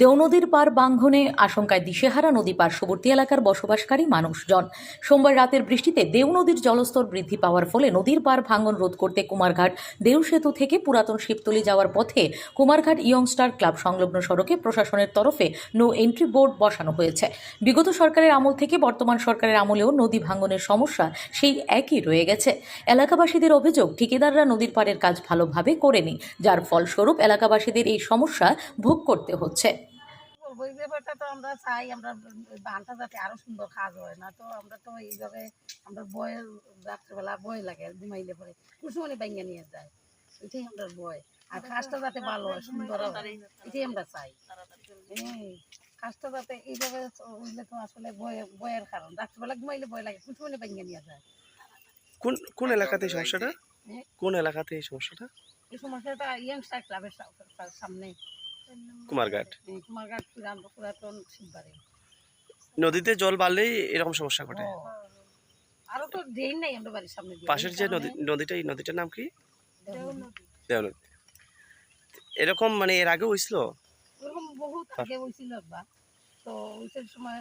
দেওনদীর পার বাঙ্গনে আশঙ্কায় দিশেহারা নদী পার্শ্ববর্তী এলাকার বসবাসকারী মানুষজন। সোমবার রাতের বৃষ্টিতে দেও নদীর জলস্তর বৃদ্ধি পাওয়ার ফলে নদীর পার ভাঙ্গন রোধ করতে কুমারঘাট দেউ সেতু থেকে পুরাতন শিবতলি যাওয়ার পথে কুমারঘাট ইয়ংস্টার ক্লাব সংলগ্ন সড়কে প্রশাসনের তরফে নো এন্ট্রি বোর্ড বসানো হয়েছে। বিগত সরকারের আমল থেকে বর্তমান সরকারের আমলেও নদী ভাঙ্গনের সমস্যা সেই একই রয়ে গেছে। এলাকাবাসীদের অভিযোগ, ঠিকাদাররা নদীর পাড়ের কাজ ভালোভাবে করেনি, যার ফলস্বরূপ এলাকাবাসীদের এই সমস্যা ভোগ করতে হচ্ছে। ব্যাপারটা তো আমরা চাই আমরা বানটা যাতে আরও সুন্দর কাজ হয় না তো আমরা তো এইভাবে আমরা বয়ের রাত্রেবেলা বয় লাগে ঘুমাইলে পরে। কুসুমনি বাইঙ্গা নিয়ে যায় এটাই আমরা বয়। আর কাজটা যাতে ভালো হয় সুন্দর হয় এটাই আমরা চাই। কাজটা যাতে এইভাবে উঠলে তো আসলে বয়ে বয়ের কারণ। রাত্রেবেলা ঘুমাইলে বয় লাগে কুসুমনি বাইঙ্গা নিয়ে যায়। কোন কোন এলাকাতে এই সমস্যাটা? হ্যাঁ। কোন এলাকাতে এই সমস্যাটা? এই সমস্যাটা ইয়াংস্টার ক্লাবের সামনে। কুমারঘাট? কুমারঘাট পুরাতন শিববাড়ি নদীতে জল বাড়লেই এরকম সমস্যা ঘটে। আরও তো দেই নাই আমরা বাড়ির সামনে পাশের যে নদী নদীটা এই নদীটার নাম কি? দেওনদী। এরকম মানে এর আগে হয়েছিল? এরকম বহুত আগে হইছিল তো ওইটার সময়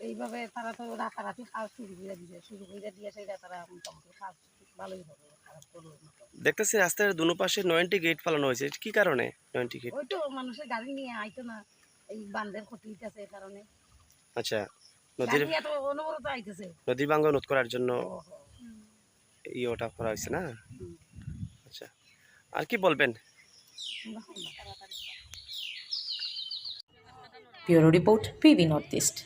এইভাবে তারা তো রাতারাতি কাজ শুরু করে দিয়েছে শুরু করে দিয়ে সেটা তারা মোটামুটি কাজ ভালোই হবে খারাপ করল দেখতেছি রাস্তার দুনো পাশে নয়নটি গেট ফালানো হয়েছে কি কারণে নয়নটি গেট ওই তো মানুষের গাড়ি নিয়ে আইতো না এই বান্ধের ক্ষতি হইতেছে এই কারণে। আচ্ছা নদীর এত অনবরত আইতেছে। নদী ভাঙ্গন রোধ করার জন্য ও, ওটা করা হয়েছে না? আচ্ছা আর কি বলবেন? Bureau report PB north east.